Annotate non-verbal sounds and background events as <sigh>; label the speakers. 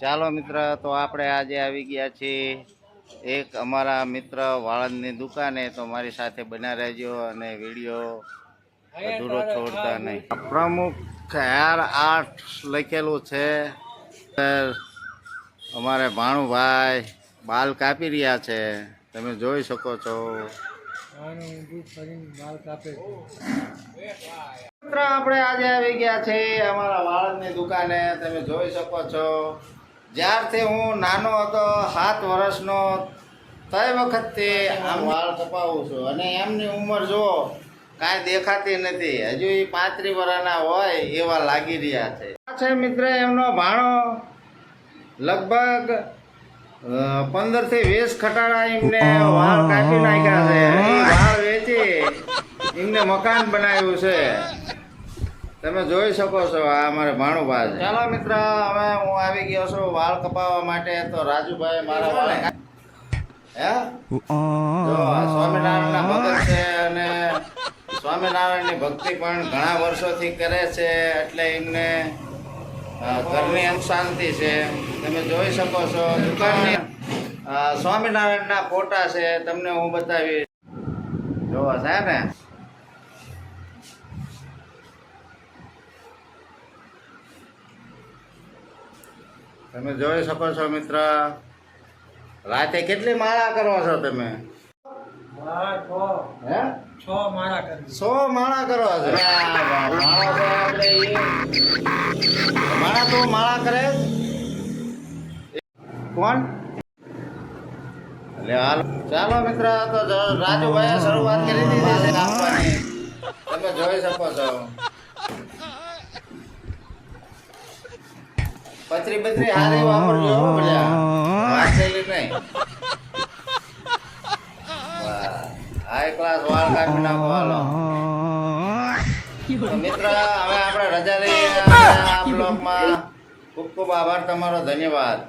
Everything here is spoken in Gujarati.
Speaker 1: ચાલો મિત્ર, તો આપણે આજે આવી ગયા છીએ. એક અમારા મિત્ર વાળંદની દુકાને, તો મારી સાથે બના રહેજો અને વીડિયો અધૂરો છોડતા નહીં. પ્રમુખ હેર આર્ટ લખેલું છે. અમારે ભાણુભાઈ બાલ કાપી રહ્યા છે. તમે જોઈ શકો છો. મિત્ર, આપણે આજે આવી ગયા છે અમારા વાળંદની દુકાને. તમે જોઈ શકો છો. જ્યારથી હું નાનો હતો, સાત વર્ષનો તે વખતે આમ વાળ કપાવું છું. અને એમની ઉંમર જુઓ, કાંઈ દેખાતી નથી. હજુ એ પાંત્રીસ વર્ષના હોય એવા લાગી રહ્યા છે. છે મિત્ર એમનો ભાણો. લગભગ પંદરથી વીસ ખટાડા એમને વાળ કાપી નાખ્યા છે. વાળ વેચી, એમને મકાન બનાવ્યું છે. તમે જોઈ શકો છો આ અમારે ભાણુભા છે. ચાલો મિત્ર હવે હું આવી ગયો છું વાળ કપાવવા માટે તો રાજુભાઈ મારા વાળ હે? સ્વામિનારાયણના ભગત છે અને સ્વામિનારાયણની ભક્તિ પણ ઘણા વર્ષોથી કરે છે એટલે એમને ઘરની એમ શાંતિ છે. તમે જોઈ શકો છો દુકાનની સ્વામિનારાયણના ફોટા છે તમને હું બતાવીશ. જોવા સાહેબ ને? તમે જોઈ શકો છો મિત્ર રાતે કેટલી માળા કરો છો તમે? સો માળા કરો છો? માળા તો માળા કરે કોણ? ચાલો મિત્ર તો જ- શરૂઆત કરી દીધી છે તમે જોઈ શકો છો પતરી પથરી હારે વાપરજો હો ભલ્યા વાંચેલી નહીં. હાઈ ક્લાસ વાળ કાપી નાખો હાલો મિત્ર હવે આપણે રજા લઈએ. આ <laughs> બ્લોગમાં ખૂબ ખૂબ આભાર તમારો. ધન્યવાદ.